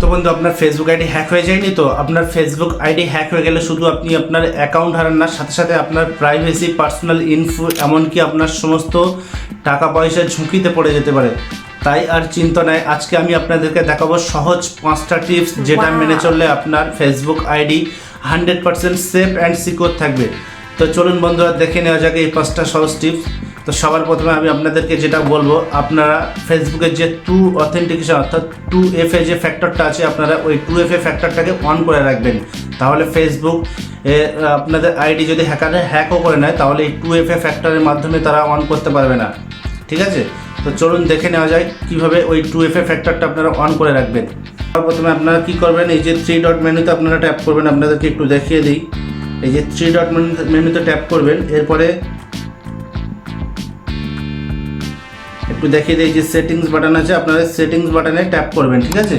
তো বন্ধু আপনার ফেসবুক আইডি হ্যাক হয়ে যায়নি তো? আপনার ফেসবুক আইডি হ্যাক হয়ে গেলে শুধু আপনি আপনার অ্যাকাউন্ট হারান না সাথে সাথে আপনার প্রাইভেসি পার্সোনাল ইনফো এমনকি আপনার সমস্ত টাকা পয়সা ঝুঁকিতে পড়ে যেতে পারে। তাই আর চিন্তা নেই আজকে আমি আপনাদেরকে দেখাবো সহজ পাঁচটা টিপস যেটা মেনে চললে আপনার Facebook ID hundred percent safe and secure থাকবে। তো চলুন বন্ধুরা দেখে নেওয়া যাক এই পাঁচটা সহজ টিপস তো সবার প্রথমে আমি আপনাদেরকে যেটা বলব, আপনারা ফেসবুকের যে টু অথেন্টিকেশন অর্থাৎ টু এফ এ যে ফ্যাক্টরটা আছে, আপনারা ওই টু এফ এ ফ্যাক্টরটাকে অন করে রাখবেন। তাহলে ফেসবুক আপনাদের আইডি যদি হ্যাকারে হ্যাকও করে নেয়, তাহলে এই টু এফ এ ফ্যাক্টরের মাধ্যমে তারা অন করতে পারবে না। ঠিক আছে? তো চলুন দেখে নেওয়া যায় কীভাবে ওই টু এফ এ ফ্যাক্টরটা আপনারা অন করে রাখবেন। প্রথমে আপনারা কী করবেন, এই যে থ্রি ডট মেনুতে আপনারা ট্যাপ করবেন, আপনাদেরকে একটু দেখিয়ে দিই। এই যে থ্রি ডট মেনুতে ট্যাপ করবেন, এরপরে একটু দেখিয়ে দিই যে সেটিংস বাটন আছে, আপনারা সেটিংস বাটনে ট্যাপ করবেন, ঠিক আছে?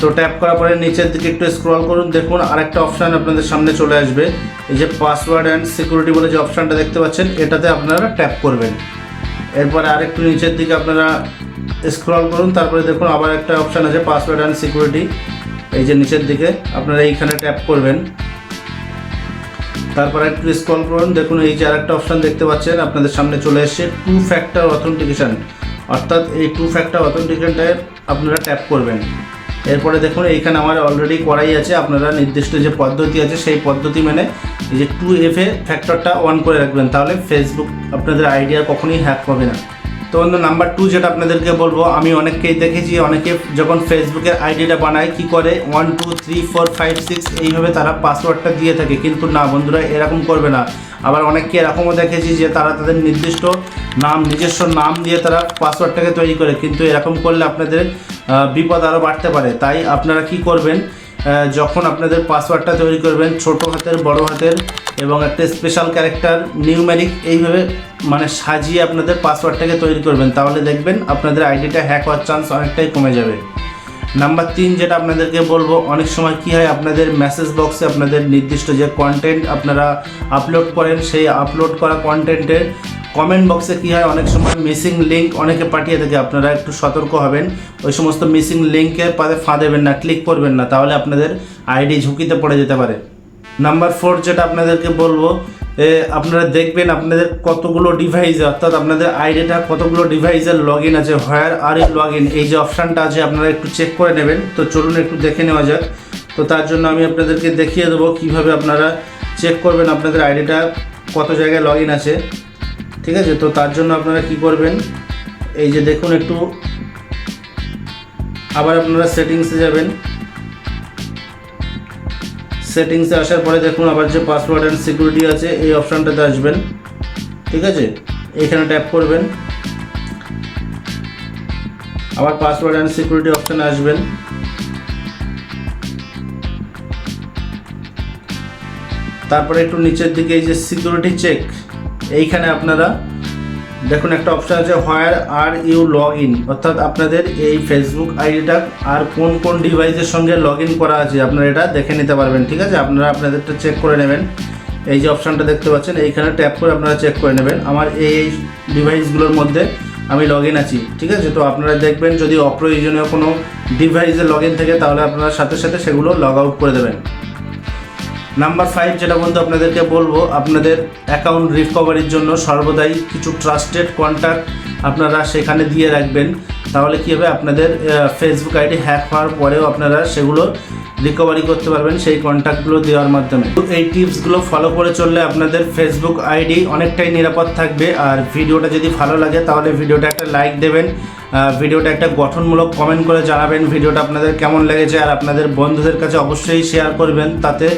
তো ট্যাপ করার পরে নিচের দিকে একটু স্ক্রল করুন, দেখুন আরেকটা অপশান আপনাদের সামনে চলে আসবে। এই যে পাসওয়ার্ড অ্যান্ড সিকিউরিটি বলে যে অপশানটা দেখতে পাচ্ছেন, এটাতে আপনারা ট্যাপ করবেন। এরপরে আরেকটু নিচের দিকে আপনারা স্ক্রল করুন, তারপরে দেখুন আবার একটা অপশান আছে পাসওয়ার্ড অ্যান্ড সিকিউরিটি এই যে নিচের দিকে আপনারা এইখানে ট্যাপ করবেন। তারপরে একটু স্ক্রল করুন। দেখুন, এই যে আরেকটা অপশান দেখতে পাচ্ছেন, আপনাদের সামনে চলে এসছে টু ফ্যাক্টর অথেন্টিকেশান অর্থাৎ এই টু ফ্যাক্টর অথেন্টিকেশানটায় আপনারা ট্যাপ করবেন। এরপরে দেখুন, এইখানে আমার অলরেডি করাই আছে। আপনারা নির্দিষ্ট যে পদ্ধতি আছে, সেই পদ্ধতি মেনে এই যে টু এফ এ ফ্যাক্টরটা অন করে রাখবেন। তাহলে ফেসবুক আপনাদের আইডিয়া কখনোই হ্যাক হবে না। তো বন্ধু নাম্বার টু যেটা আপনাদেরকে বলব, আমি অনেককেই দেখেছি, অনেকে যখন ফেসবুকের আইডিটা বানায়, কি করে? One two three four five six এইভাবে তারা পাসওয়ার্ডটা দিয়ে থাকে। কিন্তু না, বন্ধুরা, এরকম করবে না। আবার অনেককে এরকমও দেখেছি যে তারা তাদের নির্দিষ্ট নাম, নিজস্ব নাম দিয়ে তারা পাসওয়ার্ডটাকে তৈরি করে। কিন্তু এরকম করলে আপনাদের বিপদ আরও বাড়তে পারে। তাই আপনারা কি করবেন? যখন আপনাদের পাসওয়ার্ডটা তৈরি করবেন, ছোট হাতের, বড় হাতের, এবং একটা স্পেশাল ক্যারেক্টার নিউমেরিক এইভাবে মানে সাজিয়ে আপনাদের পাসওয়ার্ডটাকে তৈরি করবেন, তাহলে দেখবেন আপনাদের আইডিটা হ্যাক হওয়ার চান্স অনেকটাই কমে যাবে। নাম্বার তিন যেটা আপনাদেরকে বলব, অনেক সময় কি হয়, আপনাদের মেসেজ বক্সে আপনাদের নির্দিষ্ট যে কন্টেন্ট আপনারা আপলোড করেন, সেই আপলোড করা কন্টেন্টের কমেন্ট বক্সে কি হয়? অনেক সময় মিসিং লিঙ্ক অনেকে পাঠিয়ে থাকে আপনারা একটু সতর্ক হবেন। ওই সমস্ত মিসিং লিঙ্কের পাতে ফা দেবেন না ক্লিক করবেন না তাহলে আপনাদের আইডি ঝুঁকিতে পড়ে যেতে পারে। নাম্বার ফোর যেটা আপনাদেরকে বলব এ, আপনারা দেখবেন আপনাদের কতগুলো ডিভাইসে অর্থাৎ আপনাদের আইডিটা কতগুলো ডিভাইসের লগ ইন আছে where are you log in এই যে অপশানটা আছে আপনারা একটু চেক করে নেবেন। তো চলুন একটু দেখে নেওয়া যাক। তো তার জন্য আমি আপনাদেরকে দেখিয়ে দেবো কীভাবে আপনারা চেক করবেন আপনাদের আইডিটা কত জায়গায় লগ ইন আছে। ঠিক আছে? তো তার জন্য আপনারা কি করবেন? এই যে দেখুন একটু আবার আপনারা সেটিংসে যাবেন। সেটিংসে আসার পরে দেখুন আবার যে পাসওয়ার্ড অ্যান্ড সিকিউরিটি আছে, এই অপশানটাতে আসবেন। ঠিক আছে? এখানে ট্যাপ করবেন। আবার পাসওয়ার্ড অ্যান্ড সিকিউরিটি অপশানে আসবেন। তারপরে একটু নিচের দিকে এই যে সিকিউরিটি চেক এইখানে আপনারা দেখুন একটা অপশান আছে where are you log in অর্থাৎ আপনাদের এই ফেসবুক আইডিটা আর কোন কোন ডিভাইসের সঙ্গে লগ ইন করা আছে, আপনারা এটা দেখে নিতে পারবেন, ঠিক আছে? আপনারা আপনাদেরটা চেক করে নেবেন। এই যে অপশানটা দেখতে পাচ্ছেন, এইখানে ট্যাপ করে আপনারা চেক করে নেবেন। আমার এই এই ডিভাইসগুলোর মধ্যে আমি লগ ইন আছি, ঠিক আছে? তো আপনারা দেখবেন, যদি অপ্রয়োজনীয় কোনো ডিভাইসে লগ ইন থাকে, তাহলে আপনারা সাথে সাথে সেগুলো লগ আউট করে দেবেন। নাম্বার ফাইভ যেটা বলতে আপনাদেরকে বলব, আপনাদের অ্যাকাউন্ট রিকভারির জন্য সর্বদাই কিছু ট্রাস্টেড কন্ট্যাক্ট আপনারা সেখানে দিয়ে রাখবেন। তাহলে কী হবে? আপনাদের ফেসবুক আইডি হ্যাক হওয়ার পরেও আপনারা সেগুলো রিকভারি করতে পারবেন সেই কন্ট্যাক্টগুলো দেওয়ার মাধ্যমে। এই টিপসগুলো ফলো করে চললে আপনাদের ফেসবুক আইডি অনেকটাই নিরাপদ থাকবে। আর ভিডিওটা যদি ভালো লাগে, তাহলে ভিডিওটা একটা লাইক দেবেন। ভিডিওটা একটা গঠনমূলক কমেন্ট করে জানাবেন। ভিডিওটা আপনাদের কেমন লেগেছে? আর আপনাদের বন্ধুদের কাছে অবশ্যই শেয়ার করবেন। তাতে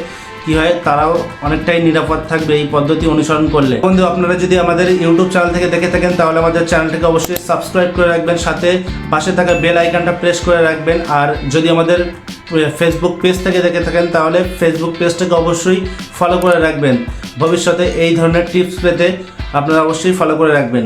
কি হয়, তারাও অনেকটাই নিরাপদ থাকবে এই পদ্ধতি অনুসরণ করলে। বন্ধু, আপনারা যদি আমাদের ইউটিউব চ্যানেল থেকে দেখে থাকেন, তাহলে আমাদের চ্যানেলটিকে অবশ্যই সাবস্ক্রাইব করে রাখবেন। সাথে পাশে থাকা বেল আইকনটা প্রেস করে রাখবেন। আর যদি আমাদের ফেসবুক পেজ থেকে দেখে থাকেন, তাহলে ফেসবুক পেজটাকে অবশ্যই ফলো করে রাখবেন। ভবিষ্যতে এই ধরনের টিপস পেতে আপনারা অবশ্যই ফলো করে রাখবেন।